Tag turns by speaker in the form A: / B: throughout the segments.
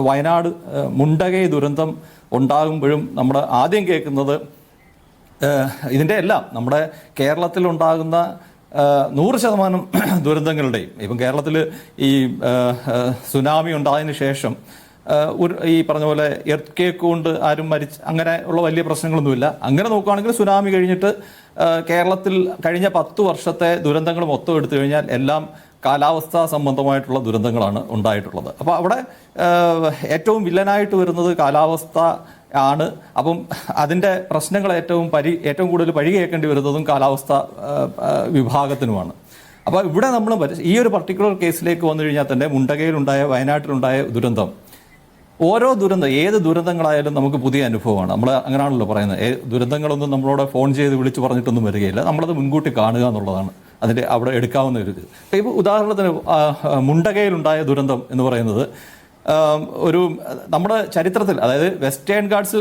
A: വയനാട് മുണ്ടകൈ ദുരന്തം ഉണ്ടാകുമ്പോഴും നമ്മൾ ആദ്യം കേൾക്കുന്നത് ഇതിന്റെ എല്ലാം നമ്മുടെ കേരളത്തിലുണ്ടാകുന്ന നൂറ് ശതമാനം ദുരന്തങ്ങളുടെയും ഇപ്പം കേരളത്തിൽ ഈ സുനാമി ഉണ്ടായതിന് ശേഷം ഈ പറഞ്ഞ പോലെ എർത്ത് കേക്ക് കൊണ്ട് ആരും മരിച്ച് അങ്ങനെ ഉള്ള വലിയ പ്രശ്നങ്ങളൊന്നുമില്ല. അങ്ങനെ നോക്കുകയാണെങ്കിൽ സുനാമി കഴിഞ്ഞിട്ട് കേരളത്തിൽ കഴിഞ്ഞ പത്ത് വർഷത്തെ ദുരന്തങ്ങൾ മൊത്തം എടുത്തു കഴിഞ്ഞാൽ എല്ലാം കാലാവസ്ഥാ സംബന്ധമായിട്ടുള്ള ദുരന്തങ്ങളാണ് ഉണ്ടായിട്ടുള്ളത്. അപ്പോൾ അവിടെ ഏറ്റവും വില്ലനായിട്ട് വരുന്നത് കാലാവസ്ഥ ആണ്. അപ്പം അതിന്റെ പ്രശ്നങ്ങൾ ഏറ്റവും പരി ഏറ്റവും കൂടുതൽ പഴി കേൾക്കേണ്ടി വരുന്നതും കാലാവസ്ഥ വിഭാഗത്തിനുമാണ്. അപ്പോൾ ഇവിടെ നമ്മൾ ഈ ഒരു പർട്ടിക്കുലർ കേസിലേക്ക് വന്നു കഴിഞ്ഞാൽ തന്നെ മുണ്ടകയിലുണ്ടായ വയനാട്ടിലുണ്ടായ ദുരന്തം ഓരോ ദുരന്തം ഏത് ദുരന്തങ്ങളായാലും നമുക്ക് പുതിയ അനുഭവമാണ്. നമ്മൾ അങ്ങനെയാണല്ലോ പറയുന്നത്. ദുരന്തങ്ങളൊന്നും നമ്മളോട് ഫോൺ ചെയ്ത് വിളിച്ച് പറഞ്ഞിട്ടൊന്നും വരികയില്ല. നമ്മളത് മുൻകൂട്ടി കാണുക എന്നുള്ളതാണ് അതിന്റെ അവിടെ എടുക്കാവുന്ന ഒരു ഇത്. ഇപ്പോൾ ഉദാഹരണത്തിന് മുണ്ടകയിലുണ്ടായ ദുരന്തം എന്ന് പറയുന്നത് ഒരു നമ്മുടെ ചരിത്രത്തിൽ അതായത് വെസ്റ്റേൺ ഗാർഡ്സിൽ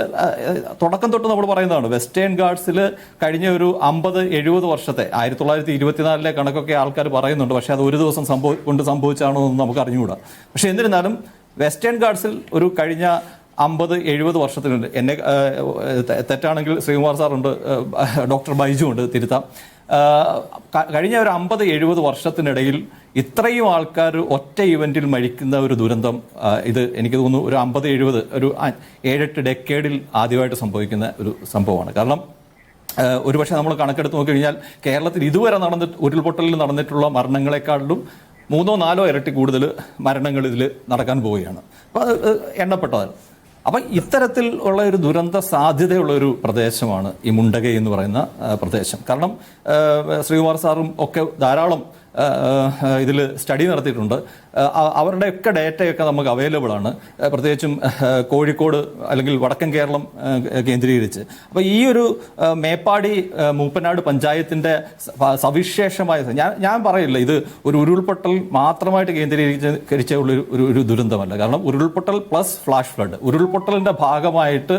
A: തുടക്കം തൊട്ട് നമ്മൾ പറയുന്നതാണ് വെസ്റ്റേൺ ഗാർഡ്സിൽ കഴിഞ്ഞ ഒരു അമ്പത് എഴുപത് വർഷത്തെ ആയിരത്തി തൊള്ളായിരത്തി ഇരുപത്തിനാലിലെ കണക്കൊക്കെ ആൾക്കാർ പറയുന്നുണ്ട്. പക്ഷേ അത് ഒരു ദിവസം സംഭവ കൊണ്ട് സംഭവിച്ചാണോ എന്ന് നമുക്ക് അറിഞ്ഞുകൂടാ. പക്ഷേ എന്നിരുന്നാലും വെസ്റ്റേൺ ഗാർഡ്സിൽ ഒരു കഴിഞ്ഞ അമ്പത് എഴുപത് വർഷത്തിനുണ്ട്. എന്നെ തെറ്റാണെങ്കിൽ ശ്രീകുമാർ സാറുണ്ട് ഡോക്ടർ ബൈജു ഉണ്ട് തിരുത്താം. കഴിഞ്ഞ ഒരു അമ്പത് എഴുപത് വർഷത്തിനിടയിൽ ഇത്രയും ആൾക്കാർ ഒറ്റ ഇവന്റിൽ മരിക്കുന്ന ഒരു ദുരന്തം ഇത് എനിക്ക് തോന്നുന്നു ഒരു അമ്പത് എഴുപത് ഒരു ഏഴെട്ട് ഡെക്കേഡിൽ ആദ്യമായിട്ട് സംഭവിക്കുന്ന ഒരു സംഭവമാണ്. കാരണം ഒരുപക്ഷെ നമ്മൾ കണക്കെടുത്ത് നോക്കി കഴിഞ്ഞാൽ കേരളത്തിൽ ഇതുവരെ നടന്നിട്ട് ഉരുൾപൊട്ടലിൽ നടന്നിട്ടുള്ള മരണങ്ങളെക്കാളിലും മൂന്നോ നാലോ ഇരട്ടി കൂടുതൽ മരണങ്ങൾ ഇതിൽ നടക്കാൻ പോവുകയാണ്. അപ്പോൾ അത് എണ്ണപ്പെട്ടതാണ് അപ്പം ഇത്തരത്തിൽ ഉള്ള ഒരു ദുരന്ത സാധ്യതയുള്ള ഒരു പ്രദേശമാണ് ഈ മുണ്ടകൈ എന്ന് പറയുന്ന പ്രദേശം. കാരണം ശ്രീകുമാർ സാറും ഒക്കെ ധാരാളം ഇതിൽ സ്റ്റഡി നടത്തിയിട്ടുണ്ട്. അവരുടെയൊക്കെ ഡേറ്റയൊക്കെ നമുക്ക് അവൈലബിൾ ആണ്. പ്രത്യേകിച്ചും കോഴിക്കോട് അല്ലെങ്കിൽ വടക്കൻ കേരളം കേന്ദ്രീകരിച്ച്. അപ്പോൾ ഈ ഒരു മേപ്പാടി മൂപ്പനാട് പഞ്ചായത്തിന്റെ സവിശേഷമായ ഞാൻ ഞാൻ പറയില്ല ഇത് ഒരു ഉരുൾപൊട്ടൽ മാത്രമായിട്ട് കേന്ദ്രീകരിച്ച ഉള്ള ഒരു ഒരു ദുരന്തമല്ല. കാരണം ഉരുൾപൊട്ടൽ പ്ലസ് ഫ്ലാഷ് ഫ്ലഡ് ഉരുൾപൊട്ടലിന്റെ ഭാഗമായിട്ട്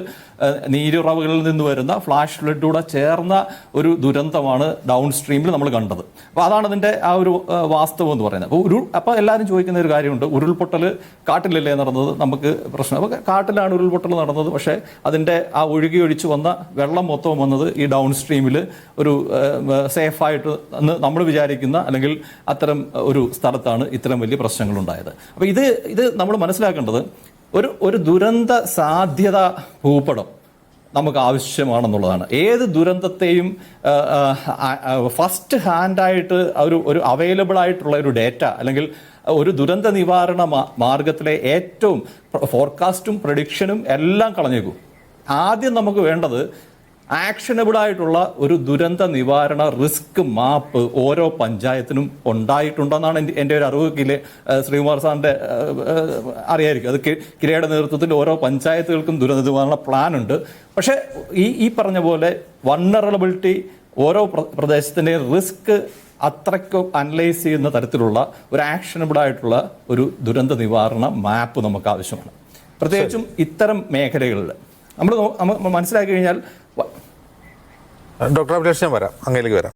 A: നീരുറവുകളിൽ നിന്ന് വരുന്ന ഫ്ലാഷ് ഫ്ലഡിലൂടെ ചേർന്ന ഒരു ദുരന്തമാണ് ഡൗൺ സ്ട്രീമിൽ നമ്മൾ കണ്ടത്. അപ്പോൾ അതാണ് അതിന്റെ ആ ഒരു വാസ്തവം എന്ന് പറയുന്നത്. അപ്പോൾ ഒരു അപ്പോൾ എല്ലാവരും ചോദിക്കുന്ന ഒരു കാര്യമുണ്ട്. ഉരുൾപൊട്ടൽ കാട്ടിലല്ലേ നടന്നത്? നമുക്ക് പ്രശ്നം. അപ്പോൾ കാട്ടിലാണ് ഉരുൾപൊട്ടൽ നടന്നത്. പക്ഷേ അതിന്റെ ആ ഒഴുകി ഒഴിച്ച് വന്ന വെള്ളം മൊത്തം വന്നത് ഈ ഡൗൺ സ്ട്രീമിൽ ഒരു സേഫായിട്ട് നമ്മൾ വിചാരിക്കുന്ന അല്ലെങ്കിൽ അത്തരം ഒരു സ്ഥലത്താണ് ഇത്തരം വലിയ പ്രശ്നങ്ങളുണ്ടായത്. അപ്പോൾ ഇത് ഇത് നമ്മൾ മനസ്സിലാക്കേണ്ടത് ഒരു ഒരു ദുരന്ത സാധ്യത ഭൂപടം നമുക്ക് ആവശ്യമാണെന്നുള്ളതാണ്. ഏത് ദുരന്തത്തെയും ഫസ്റ്റ് ഹാൻഡായിട്ട് ഒരു ഒരു അവൈലബിൾ ആയിട്ടുള്ള ഒരു ഡേറ്റ അല്ലെങ്കിൽ ഒരു ദുരന്ത നിവാരണ മാർഗത്തിലെ ഏറ്റവും ഫോർകാസ്റ്റും പ്രഡിക്ഷനും എല്ലാം കളഞ്ഞേക്കും. ആദ്യം നമുക്ക് വേണ്ടത് ആക്ഷനബിൾ ആയിട്ടുള്ള ഒരു ദുരന്ത നിവാരണ റിസ്ക് മാപ്പ് ഓരോ പഞ്ചായത്തിനും ഉണ്ടായിട്ടുണ്ടെന്നാണ് എന്റെ എന്റെ ഒരു അറിവ്. കിലെ ശ്രീകുമാർ സാറിന്റെ അറിയായിരിക്കും. അത് കിരയുടെ നേതൃത്വത്തിൽ ഓരോ പഞ്ചായത്തുകൾക്കും ദുരന്ത നിവാരണ പ്ലാൻ ഉണ്ട് പക്ഷേ ഈ ഈ പറഞ്ഞ പോലെ വണ്ണറബിലിറ്റി ഓരോ പ്രദേശത്തിന്റെ റിസ്ക് അത്രയ്ക്കും അനലൈസ് ചെയ്യുന്ന തരത്തിലുള്ള ഒരു ആക്ഷനബിൾ ആയിട്ടുള്ള ഒരു ദുരന്ത നിവാരണ മാപ്പ് നമുക്ക് ആവശ്യമാണ്. പ്രത്യേകിച്ചും ഇത്തരം മേഖലകളിൽ നമ്മൾ മനസ്സിലാക്കി കഴിഞ്ഞാൽ
B: ഡോക്ടർ അഭിലാഷ് ഞാൻ വരാം അങ്ങയിലേക്ക് വരാം.